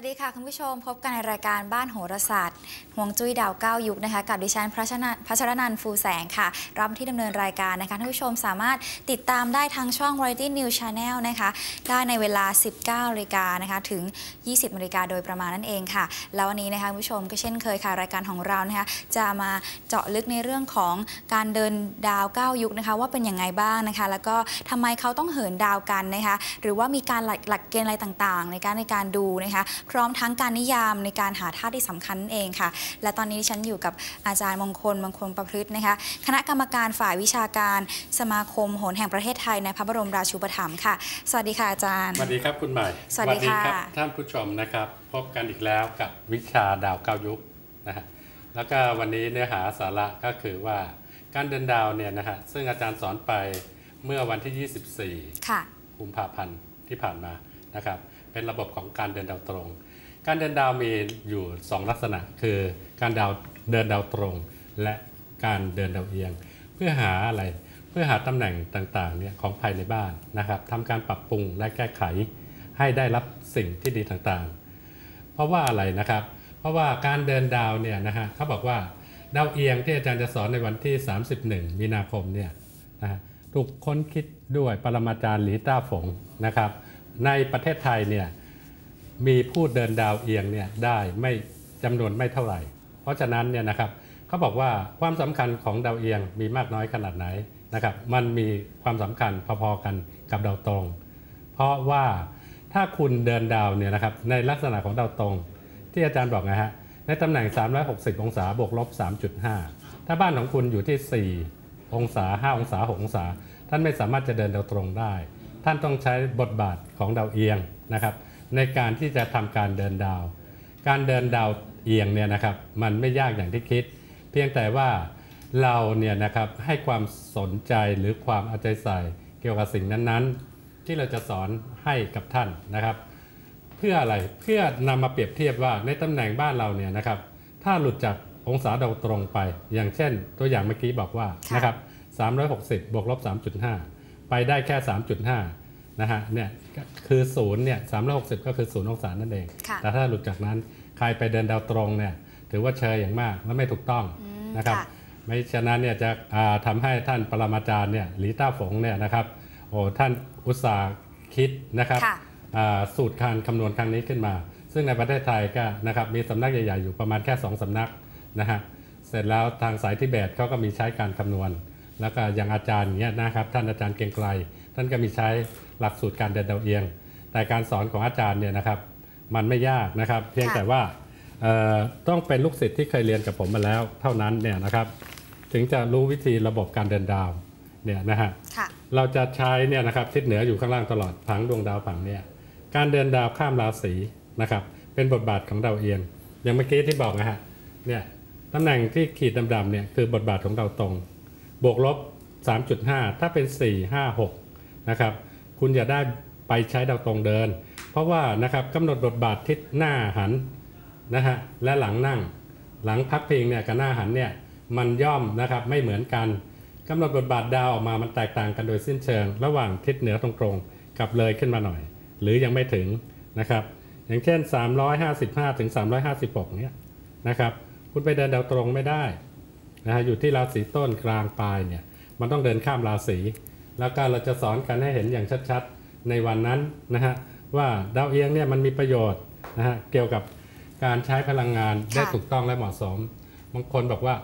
สวัสดีค่ะคุณผู้ชมพบกันในรายการบ้านโหราศาสตร์ห่วงจุ้ยดาวเก้ายุคนะคะกับดิฉันพระชนะพัชรนันท์ฟูแสงค่ะ รับที่ดำเนินรายการนะคะท่านผู้ชมสามารถติดตามได้ทางช่อง Variety News Channel นะคะได้ในเวลา 19นาฬิกานะคะถึง 20นาฬิกาโดยประมาณนั่นเองค่ะ แล้ววันนี้นะคะคุณผู้ชมก็เช่นเคยค่ะรายการของเรานะคะจะมาเจาะลึกในเรื่องของการเดินดาวเก้ายุคนะคะว่าเป็นยังไงบ้างนะคะ แล้วก็ทำไมเขาต้องเหินดาวกันนะคะหรือว่ามีการหลักเกณฑ์อะไรต่างๆ ในการในการดูนะคะพร้อมทั้งการนิยามในการหาธาตุที่สำคัญนั่นเองค่ะ และตอนนี้ดิฉันอยู่กับอาจารย์มงคลมงคลประพฤตินะคะ คณะกรรมการฝ่ายวิชาการสมาคมโหนแห่งประเทศไทยในพระบรมราชูปถัมภ์ค่ะ สวัสดีค่ะอาจารย์ สวัสดีครับคุณใหม่ สวัสดีค่ะรับท่านผู้ชมนะครับ พบกันอีกแล้วกับวิชาดาวเก้ายุคนะฮะแล้วก็วันนี้เนื้อหาสาระก็คือว่าการเดินดาวเนี่ยนะฮะซึ่งอาจารย์สอนไปเมื่อวันที่ 24ค่ะกุมภาพันธ์ที่ผ่านมานะครับ เป็นระบบของการเดินดาวตรง การเดินดาวมีอยู่ 2 ลักษณะ คือการดาวเดินดาวตรง และการเดินดาวเอียง เพื่อหาอะไรเพื่อหาตำแหน่งต่างๆเนี่ยของภายในบ้านนะครับทำการปรับปรุงและแก้ไขให้ได้รับสิ่งที่ดีต่างๆ เพราะว่าอะไรนะครับ เพราะว่าการเดินดาวเนี่ยนะฮะเขาบอกว่าดาวเอียงที่อาจารย์จะสอนในวันที่ 31 มีนาคมเนี่ยนะฮะถูกค้นคิดด้วยปรมาจารย์หลีต้าฝงนะครับ ในประเทศไทยเนี่ยมีผู้เดินดาวเอียงเนี่ยได้ไม่จำนวนไม่เท่าไหร่ เพราะฉะนั้นเนี่ยนะครับเขาบอกว่าความสำคัญของดาวเอียงมีมากน้อยขนาดไหนนะครับมันมีความสำคัญพอๆกันกับดาวตรง เพราะว่าถ้าคุณเดินดาวเนี่ยนะครับในลักษณะของดาวตรง ที่อาจารย์บอกนะฮะในตำแหน่ง 360 องศาบวกลบ 3.5 ถ้าบ้านของคุณอยู่ที่ 4 องศา 5 องศา 6 องศา ท่านไม่สามารถจะเดินดาวตรงได้ ท่านต้องใช้บทบาทของดาวเอียงนะครับ ในการที่จะทำการเดินดาว การเดินดาวเอียงเนี่ยนะครับ มันไม่ยากอย่างที่คิด เพียงแต่ว่าเราเนี่ยนะครับให้ความสนใจหรือความเอาใจใส่เกี่ยวกับสิ่งนั้นๆ ที่เราจะสอนให้กับท่านนะครับ เพื่ออะไรเพื่อนำมาเปรียบเทียบว่าในตำแหน่งบ้านเราเนี่ยนะครับ ถ้าหลุดจากองศาดาวตรงไป อย่างเช่น ตัวอย่างเมื่อกี้บอกว่านะครับ360บวกลบ3.5 ไปได้แค่ 3.5 นะฮะเนี่ยก็คือศูนย์เนี่ย360ก็คือศูนย์องศานั่นเองค่ะแต่ถ้าหลุดจากนั้นใครไปเดินดาวตรงเนี่ยถือว่าเชยอย่างมากและไม่ถูกต้องอืมนะครับค่ะไม่ฉะนั้นเนี่ยจะอ่าทำให้ท่านปรมาจารย์เนี่ยหลีต้าฝงเนี่ยนะครับโอ้ท่านอุตสาห์คิดนะครับค่ะอ่าสูตรการคำนวณครั้งนี้ขึ้นมา ซึ่งในประเทศไทยก็นะครับมีสำนักใหญ่ ๆ อยู่ประมาณแค่ 2 สำนักนะฮะเสร็จแล้วทางสายทิเบตเขาก็มีใช้การคำนวณ แล้วก็อย่างอาจารย์อย่างเงี้ยนะครับท่านอาจารย์เกรียงไกรท่านก็มีใช้หลักสูตรการเดินดาวเอียง แต่การสอนของอาจารย์เนี่ยนะครับมันไม่ยากนะครับ เพียงค่ะแต่ว่าเอ่อต้องเป็นลูกศิษย์ที่เคยเรียนกับผมมาแล้ว เท่านั้นเนี่ยนะครับ ถึงจะรู้วิธีระบบการเดินดาวเนี่ยนะฮะค่ะเราจะใช้เนี่ยนะครับทิศเหนืออยู่ข้างล่างตลอดผังดวงดาวผังเนี่ยการเดินดาวข้ามราศีนะครับเป็นบทบาทของดาวเอียง อย่างเมื่อกี้ที่บอกนะฮะเนี่ยตำแหน่งที่ขีดดำๆเนี่ยคือบทบาทของดาวตรง บวกลบ 3.5 ถ้าเป็น 4 5 6 นะครับ คุณจะได้ไปใช้ดาวตรงเดิน เพราะว่านะครับกำหนดบทบาททิศหน้าหันนะฮะและหลังนั่ง หลังพักพิงเนี่ยกับหน้าหันเนี่ยมันย่อมนะครับไม่เหมือนกันกำหนดบทบาทดาวออกมามันแตกต่างกันโดยสิ้นเชิง ระหว่างทิศเหนือตรงๆกับเลยขึ้นมาหน่อย หรือยังไม่ถึงนะครับ อย่างเช่น 355 ถึง 356 เนี่ยนะครับ คุณไปเดินดาวตรงไม่ได้ นะฮะอยู่ที่ราศีต้นกลางปลายเนี่ยมันต้องเดินข้ามราศีแล้วก็เราจะสอนกันให้เห็นอย่างชัดๆในวันนั้นนะฮะว่าดาวเอียงเนี่ยมันมีประโยชน์นะฮะเกี่ยวกับการใช้พลังงานได้ค่ะถูกต้องและเหมาะสมบางคนบอกว่า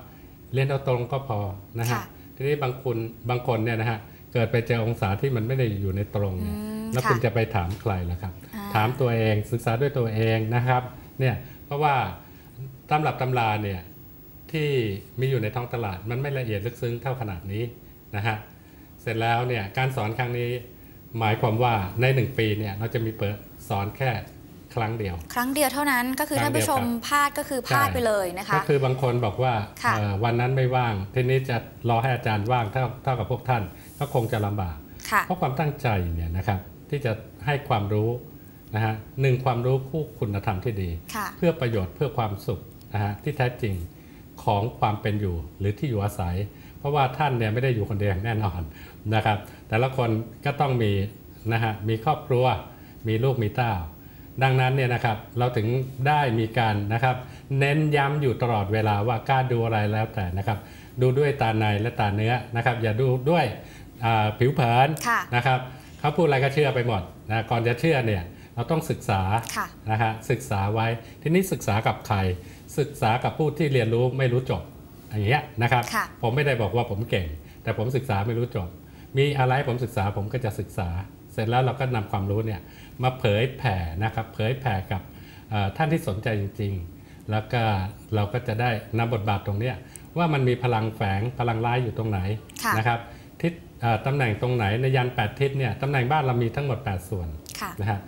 เรียนดาวตรงก็พอนะฮะค่ะทีนี้บางคนบางคนเนี่ยนะฮะเกิดไปเจอองศาที่มันไม่ได้อยู่ในตรงเนี่ยอืมแล้วค่ะคุณจะไปถามใครล่ะครับอ่าถามตัวเองศึกษาด้วยตัวเองนะครับเนี่ยเพราะว่าตำรับตำราเนี่ย ที่มีอยู่ในท้องตลาด มันไม่ละเอียดลึกซึ้งเท่าขนาดนี้นะฮะเสร็จแล้วเนี่ยการสอนครั้งนี้หมายความว่าในหนึ่งปีเนี่ยเราจะมีเปิดสอนแค่ครั้งเดียว ครั้งเดียวเท่านั้นก็คือครั้ท่างนเดียวผู้ชมครับพลาดก็คือพลาดใช่ไปเลยนะก็คะคือบางคนบอกว่าค่ะเอ่อวันนั้นไม่ว่างทีนี้จะรอให้อาจารย์ว่างเท่าเท่ากับพวกท่านก็คงจะลำบากค่ะเพราะความตั้งใจเนี่ยนะครับที่จะให้ความรู้นะฮะหนึ่งความรู้คู่คุณธรรมที่ดีค่ะเพื่อประโยชน์เพื่อความสุขนะฮะที่แท้จริง ของความเป็นอยู่หรือที่อยู่อาศัย เพราะว่าท่านเนี่ยไม่ได้อยู่คนเดียวอย่างแน่นอนนะครับ แต่ละคนก็ต้องมีนะฮะมีครอบครัวมีลูกมีเต้า ดังนั้นเนี่ยนะครับเราถึงได้มีการนะครับเน้นย้ำอยู่ตลอดเวลาว่าการดูอะไรแล้วแต่นะครับ ดูด้วยตาในและตาเนื้อนะครับ อย่าดูด้วยอ่าผิวเผินค่ะนะครับเขาพูดอะไรก็เชื่อไปหมดนะก่อนจะเชื่อเนี่ยเราต้องศึกษาค่ะนะฮะศึกษาไว้ ทีนี้ศึกษากับใคร ศึกษากับผู้ที่เรียนรู้ไม่รู้จบอย่างเงี้ยนะครับค่ะผมไม่ได้บอกว่าผมเก่ง แต่ผมศึกษาไม่รู้จบ มีอะไรให้ผมศึกษาผมก็จะศึกษา เสร็จแล้วเราก็นำความรู้เนี่ยมาเผยแผ่นะครับเผยแผ่กับเอ่อท่านที่สนใจจริง ๆ แล้วก็เราก็จะได้นำบทบาทตรงเนี้ยว่ามันมีพลังแฝงพลังร้ายอยู่ตรงไหนค่ะนะครับทิศเอ่อตำแหน่งตรงไหนในยันแปดทิศเนี่ยตำแหน่งบ้านเรามีทั้งหมด 8 ส่วนค่ะนะฮะ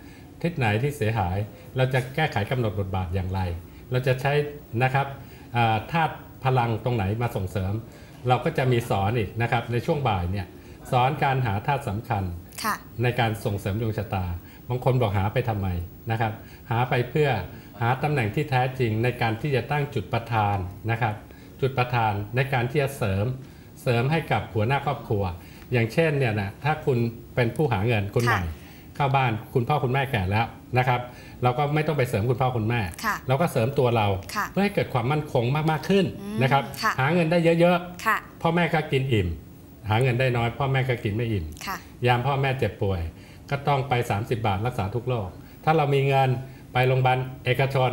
ทิศไหนที่เสียหายเราจะแก้ไขกำหนดบทบาทอย่างไร เราจะใช้นะครับอ่าธาตุพลังตรงไหนมาส่งเสริม เราก็จะมีสอนอีกนะครับในช่วงบ่ายเนี่ยสอนการหาธาตุสำคัญค่ะในการส่งเสริมดวงชะตาบางคนบอกหาไปทำไมนะครับ หาไปเพื่อหาตำแหน่งที่แท้จริงในการที่จะตั้งจุดประทานนะครับ จุดประทานในการที่จะเสริมเสริมให้กับหัวหน้าครอบครัว อย่างเช่นเนี่ยนะถ้าคุณเป็นผู้หาเงินคนใหม่เข้าบ้านคุณพ่อคุณแม่แก่แล้ว นะครับเราก็ไม่ต้องไปเสริมคุณพ่อคุณแม่ค่ะเราก็เสริมตัวเราค่ะเพื่อให้เกิดความมั่นคงมากๆขึ้นอืมนะครับค่ะหาเงินได้เยอะค่ะๆพ่อแม่ก็กินอิ่ม หาเงินได้น้อย พ่อแม่ก็กินไม่อิ่มค่ะยามพ่อแม่เจ็บป่วย ก็ต้องไป 30 บาทรักษาทุกโรคถ้าเรามีเงินไปโรงพยาบาลเอกชน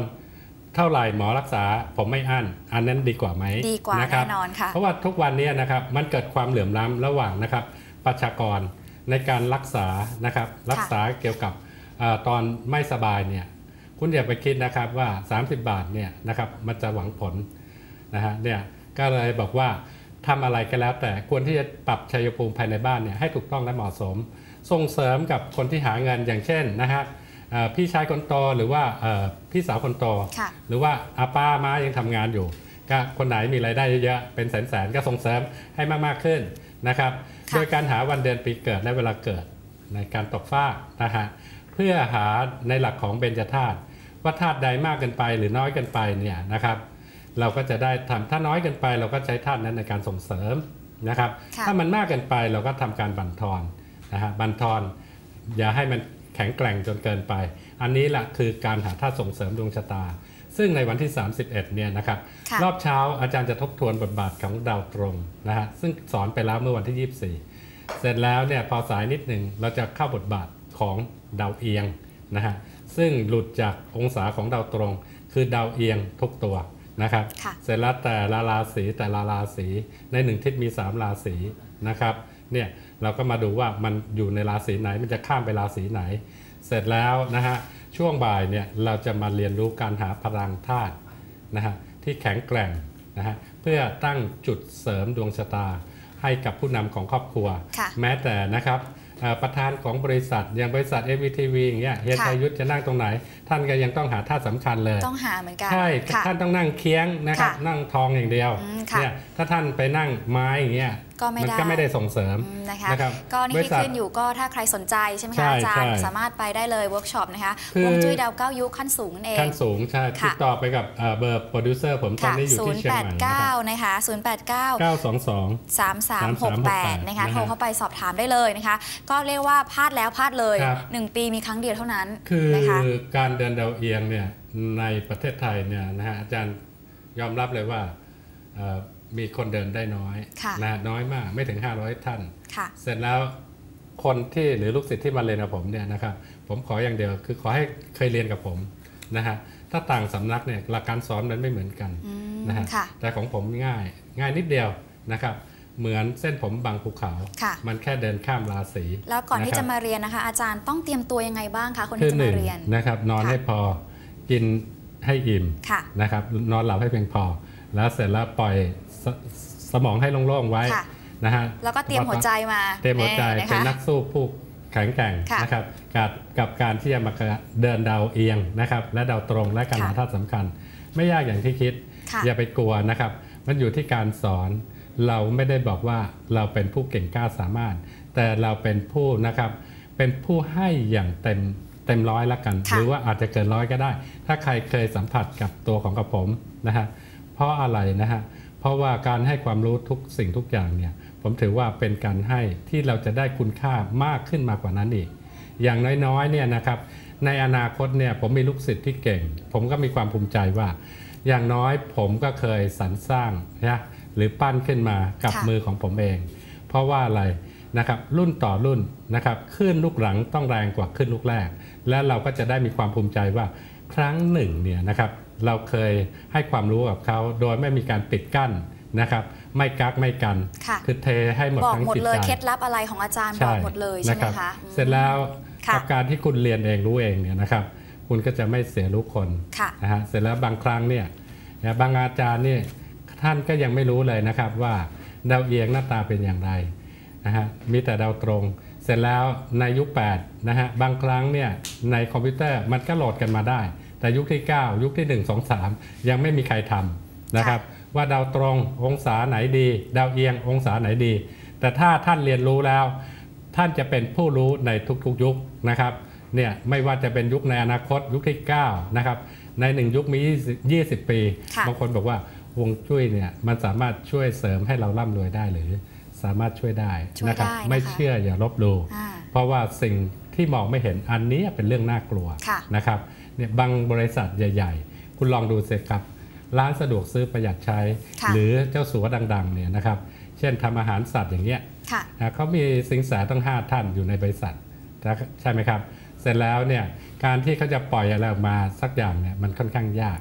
เท่าไหร่หมอรักษาผมไม่อั้นอันนั้นดีกว่าไหมดีกว่าะครับแน่นอนค่ะเพราะว่าทุกวันนี้นะครับมันเกิดความเหลื่อมล้ำระหว่างนะครับประชากรในการรักษานะครับรักษาเกี่ยวกับเออ ตอนไม่สบายเนี่ยคุณอย่าไปคิดนะครับว่า 30 บาทเนี่ยนะครับมันจะหวังผลนะฮะเนี่ยก็เลยบอกว่าทำอะไรก็แล้ว แต่ควรที่จะปรับชัยภูมิภายในบ้านเนี่ยให้ถูกต้องและเหมาะสม ส่งเสริมกับคนที่หาเงินอย่างเช่นนะฮะเอ่อพี่ชายคนโตหรือว่าเอ่อพี่สาวคนโตค่ะหรือว่าอาป้ามายังทำงานอยู่ ก็คนไหนมีรายได้เยอะๆเป็นแสนๆก็ส่งเสริมให้มากๆขึ้นนะครับค่ะโดยการหาวันเดือนปีเกิดและเวลาเกิดในการตกฟากนะฮะ เพื่อหาในหลักของเบญจธาตุว่าธาตุใดมากเกินไปหรือน้อยเกินไปเนี่ยนะครับ เราก็จะได้ทำถ้าน้อยเกินไป เราก็ใช้ธาตุนั้นในการส่งเสริมนะครับค่ะถ้ามันมากเกินไปเราก็ทำการบั่นทอนนะฮะบั่นทอน อย่าให้มันแข็งแกร่งจนเกินไป อันนี้แหละคือการหาธาตุส่งเสริมดวงชะตา ซึ่งในวันที่ 31เนี่ยนะครับค่ะรอบเช้าอาจารย์จะทบทวนบทบาทของดาวตรงนะฮะซึ่งสอนไปแล้วเมื่อวันที่ 24 เสร็จแล้วเนี่ยพอสายนิดหนึ่งเราจะเข้าบทบาท ของดาวเอียงนะฮะซึ่งหลุดจากองศาของดาวตรง คือดาวเอียงทุกตัวนะครับค่ะเสร็จแล้วแต่ละราศีแต่ละราศีในหนึ่งทิศมี 3 ราศีนะครับเนี่ยเราก็มาดูว่ามันอยู่ในราศีไหนมันจะข้ามไปราศีไหน เสร็จแล้วนะฮะช่วงบ่ายเนี่ยเราจะมาเรียนรู้การหาพลังธาตุนะฮะที่แข็งแกร่งนะฮะเพื่อตั้งจุดเสริมดวงชะตาให้กับผู้นำของครอบครัวค่ะแม้แต่นะครับเอ่อ ประธานของบริษัทอย่างบริษัท MVTV อย่างเงี้ยเฮียค่ะชัยยุทธจะนั่งตรงไหน ท่านก็ยังต้องหาธาตุสำคัญเลย ต้องหาเหมือนกันใช่ค่ะท่านต้องนั่งเคียงนะครับค่ะนั่งทองอย่างเดียวอืมค่ะเนี่ยถ้าท่านไปนั่งไม้อย่างเงี้ยก็ไม่มันได้ก็ไม่ได้ส่งเสริมอืมนะคะนะครับก็นี่บริที่ษัทขึ้นอยู่ก็ถ้าใครสนใจใช่ไหมใช่คะอาจารย์ใช่สามารถไปได้เลยเวิร์กช็อปนะคะคือวงจุ้ยดาวเก้ายุคขั้นสูงนั่นเองขั้นสูงใช่ค่ะติดต่อไปกับเอ่อเบอร์โปรดิวเซอร์ผมตอนค่ะนี้อยู่ที่เชียงใหม่นะครับ089นะคะ089 922 3368นะคะนะฮะโทรเข้าไปสอบถามได้เลยนะคะ ก็เรียกว่าพลาดแล้วพลาดเลยครับ1ปีมีครั้งเดียวเท่านั้น คือนะคะการเดินดาวเอียงเนี่ยในประเทศไทยเนี่ยนะฮะอาจารย์ยอมรับเลยว่าเอ่อ มีคนเดินได้น้อยค่ะนะฮะน้อยมากไม่ถึง 500 ท่านค่ะเสร็จแล้วคนที่หรือลูกศิษย์ที่มาเรียนกับผมเนี่ยนะครับผมขออย่างเดียวคือขอให้เคยเรียนกับผมนะฮะถ้าต่างสำนักเนี่ยหลักการสอนมันไม่เหมือนกันอืมนะฮะค่ะแต่ของผมง่ายง่ายนิดเดียวนะครับเหมือนเส้นผมบางภูเขาค่ะมันแค่เดินข้ามราศีแล้วก่อนที่นะครับจะมาเรียนนะคะ อาจารย์ต้องเตรียมตัวยังไงบ้างคะคนคืที่อจะหมานึ่งเรียนนะครับ นอนค่ะให้พอกินให้อิ่มค่ะนะครับนอนหลับให้เพียงพอ แล้วเสร็จแล้วปล่อยสสมองให้โล่งๆไว้ค่ะนะฮะแล้วก็เตรียมหัวใจมาเตรียมหัวใจแน่นะเป็นคะนักสู้ผู้แข็งแกร่งค่ะนะครับกับกับการที่จะมาเดินดาวเอียงนะครับและดาวตรงและการค่ะหาธาตุสำคัญ ไม่ยากอย่างที่คิด ค่ะ อย่าไปกลัวนะครับ มันอยู่ที่การสอน เราไม่ได้บอกว่าเราเป็นผู้เก่งกล้าสามารถ แต่เราเป็นผู้นะครับ เป็นผู้ให้อย่างเต็มเต็มร้อยละกัน ค่ะหรือว่าอาจจะเกินร้อยก็ได้ ถ้าใครเคยสัมผัสกับตัวของกับผมนะฮะ เพราะอะไรนะฮะเพราะว่าการให้ความรู้ทุกสิ่งทุกอย่างเนี่ยผมถือว่าเป็นการให้ที่เราจะได้คุณค่ามากขึ้นมากกว่านั้นอีก อย่างน้อยๆเนี่ยนะครับในอนาคตเนี่ยผมมีลูกศิษย์ที่เก่ง ผมก็มีความภูมิใจว่า อย่างน้อยผมก็เคยสรรสร้างนะหรือปั้นขึ้นมากับค่ะมือของผมเอง เพราะว่าอะไรนะครับรุ่นต่อรุ่นนะครับขึ้นลูกหลังต้องแรงกว่าขึ้นลูกแรก และเราก็จะได้มีความภูมิใจว่าครั้งหนึ่งเนี่ยนะครับ เราเคยให้ความรู้กับเขาโดยไม่มีการปิดกั้นนะครับไม่กักไม่กันค่ะคือเทให้หมดบอกทั้งหมดจิตเลยใจเคล็ดลับอะไรของอาจารย์บอกหมดเลยใช่ไหมรับคะอืมเสร็จแล้วค่ะกับการที่คุณเรียนเองรู้เองเนี่ยนะครับ คุณก็จะไม่เสียรู้คนค่ะนะฮะเสร็จแล้วบางครั้งเนี่ยนะบางอาจารย์เนี่ยท่านก็ยังไม่รู้เลยนะครับว่าดาวเอียงหน้าตาเป็นอย่างไรนะฮะมีแต่ดาวตรง เสร็จแล้วในยุค8นะฮะบางครั้งเนี่ยในคอมพิวเตอร์มันก็โหลดกันมาได้ แต่ยุคที่ 9 ยุคที่ 1 2 3 ยังไม่มีใครทำนะครับ ว่าดาวตรงองศาไหนดี ดาวเอียงองศาไหนดี แต่ถ้าท่านเรียนรู้แล้ว ท่านจะเป็นผู้รู้ในทุกๆยุคนะครับเนี่ยไม่ว่าจะเป็นยุคในอนาคตยุคที่ 9 นะครับ ในหนึ่งยุคมี 20 20ปีค่ะบางคนบอกว่าฮวงจุ้ยเนี่ยมันสามารถช่วยเสริมให้เราร่ำรวยได้หรือ สามารถช่วยได้ช่วยนะครับได้นะคะไม่เชื่ออย่าลบหลู่อ่าเพราะว่าสิ่ง ที่มองไม่เห็นอันนี้เป็นเรื่องน่ากลัวค่ะนะครับเนี่ยบางบริษัทใหญ่ ๆ คุณลองดูสิครับ ร้านสะดวกซื้อประหยัดใช้ค่ะหรือเจ้าสัวดังๆเนี่ยนะครับเช่นทำอาหารสัตว์อย่างเงี้ยค่ะนะเขามีสิงแสต้อง5 ท่านอยู่ในบริษัทนะใช่ไหมครับ เสร็จแล้วเนี่ยการที่เขาจะปล่อยอะไรออกมาสักอย่างเนี่ยมันค่อนข้างยาก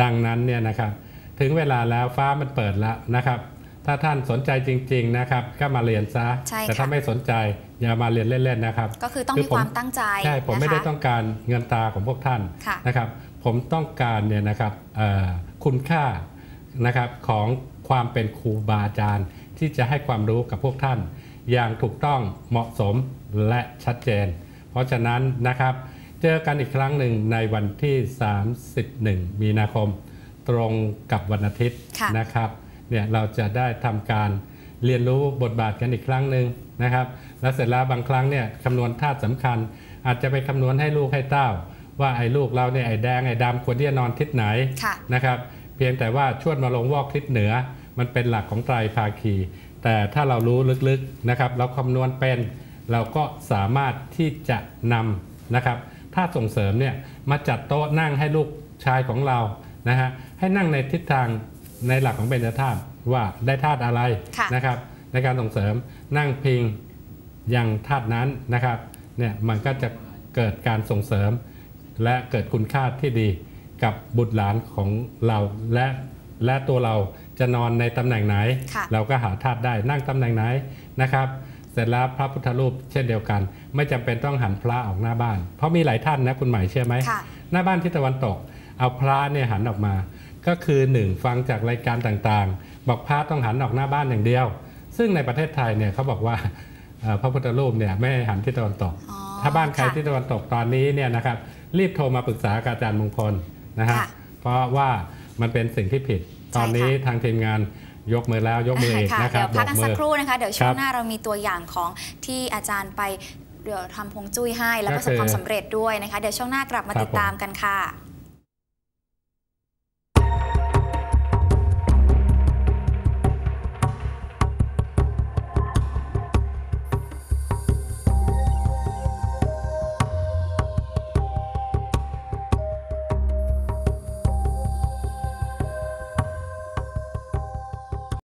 ดังนั้นเนี่ยนะครับถึงเวลาแล้วฟ้ามันเปิดแล้วนะครับ ถ้าท่านสนใจจริง ๆนะครับ ก็มาเรียนซะใช่แต่ถ้าค่ะไม่สนใจอย่ามาเรียนเล่นๆนะครับ ก็คือต้องคือมีผมความตั้งใจใช่ผมไม่ได้นะคะต้องการเงินตาของพวกท่านค่ะนะครับ ผมต้องการเนี่ยนะครับเอ่อคุณค่านะครับของความเป็นครูบาอาจารย์ ที่จะให้ความรู้กับพวกท่าน อย่างถูกต้องเหมาะสมและชัดเจน เพราะฉะนั้นนะครับ เจอกันอีกครั้งหนึ่งในวันที่ 31 มีนาคม ตรงกับวันอาทิตย์ค่ะนะครับ เนี่ยเราจะได้ทำการเรียนรู้บทบาทกันอีกครั้งหนึ่งนะครับ แล้วเสร็จแล้วบางครั้งเนี่ยคำนวณธาตุสำคัญ อาจจะไปคำนวณให้ลูกให้เต้า ว่าไอ้ลูกเราเนี่ยไอ้แดงไอ้ดำควรที่จะนอนทิศไหนค่ะนะครับเพียงแต่ว่าชวดมาลงวอกทิศเหนือ มันเป็นหลักของไตรภาคี แต่ถ้าเรารู้ลึกๆนะครับเราคำนวณเป็นเราก็สามารถที่จะนำนะครับธาตุส่งเสริมเนี่ยมาจัดโต๊ะนั่งให้ลูกชายของเรานะฮะให้นั่งในทิศทาง ในหลักของเบญจธาตุว่าได้ธาตุอะไรค่ะนะครับ ในการส่งเสริมนั่งพิงยังธาตุนั้นนะครับเนี่ยมันก็จะเกิดการส่งเสริม และเกิดคุณค่าที่ดีกับบุตรหลานของเราและและตัวเราจะนอนในตำแหน่งไหนค่ะเราก็หาธาตุได้นั่งตำแหน่งไหนนะครับ เสร็จแล้วพระพุทธรูปเช่นเดียวกัน ไม่จำเป็นต้องหันพระออกหน้าบ้าน เพราะมีหลายท่านนะคุณหมายเชื่อไหมค่ะหน้าบ้านทิศตะวันตก เอาพระเนี่ยหันออกมา ก็คือหนึ่งฟังจากรายการต่างๆ บอกพระต้องหันออกหน้าบ้านอย่างเดียว ซึ่งในประเทศไทยเนี่ยเขาบอกว่าเอ่อพระพุทธรูปเนี่ยไม่ให้หันทิศตะวันตกอ๋อถ้าบ้านใครค่ะที่ตะวันตกตอนนี้เนี่ยนะครับรีบโทรมาปรึกษากับอาจารย์มงคลนะฮะค่ะเพราะว่ามันเป็นสิ่งที่ผิด ตอนนี้ทางทีมงานยกมือแล้วยกมืออีกค่ะนะครัเดี๋บยวพักกันบสักมือครู่นะคะเดี๋ยวคช่วรังบหน้าเรามีตัวอย่างของที่อาจารย์ไปเดี๋ยวทำพงจุ้ยให้ แล้วก็ประสบคือความสำเร็จด้วยนะคะ เดี๋ยวช่วงหน้ากลับมาครับติดตามกันค่ะ